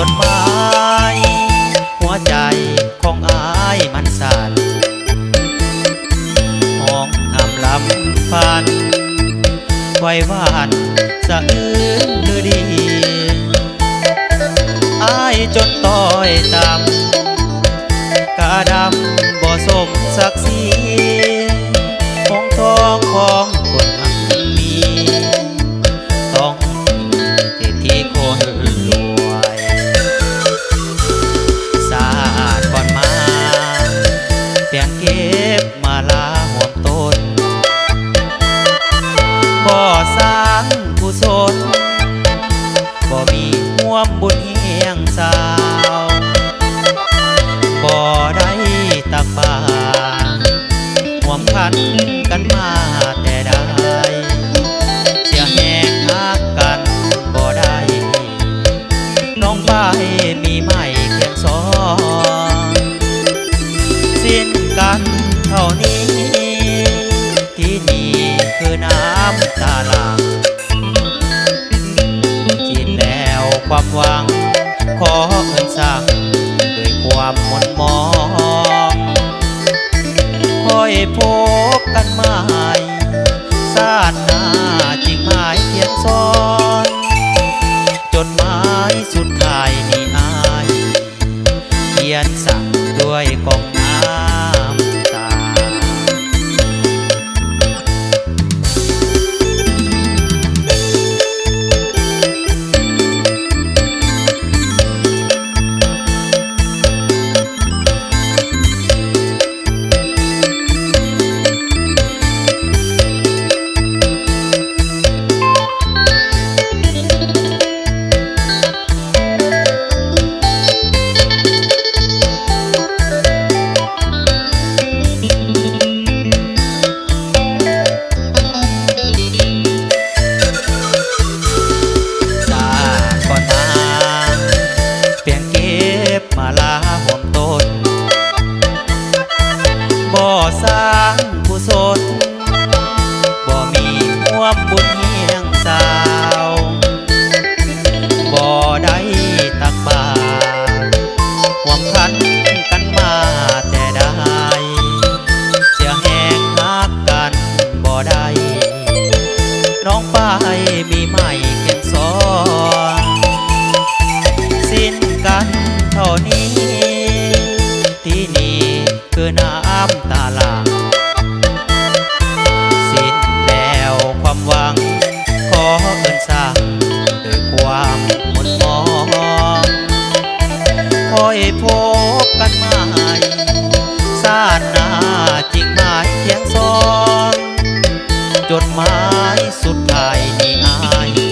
จดหมาย หัวใจของอายมันสั่นมองทำลำฟันไว้วานสะอื้นหรือดีอายจนต แปลงเก็บมาลาห่วต้นบ่สร้างกุศลบ่มีห่วมบุญเฮียงสา ความหวัง ขอเงินสั่งด้วยความหมนมองคอยพบกันใหม่ชาติหน้าจริงหมายเขียนซ้อนจดหมายสุดท้ายนี่อาย เขียนสั่งด้วยกอง บกันใหม่สานนาจริงหมาเพียงซอง จดหมายสุดท้ายนี่อาย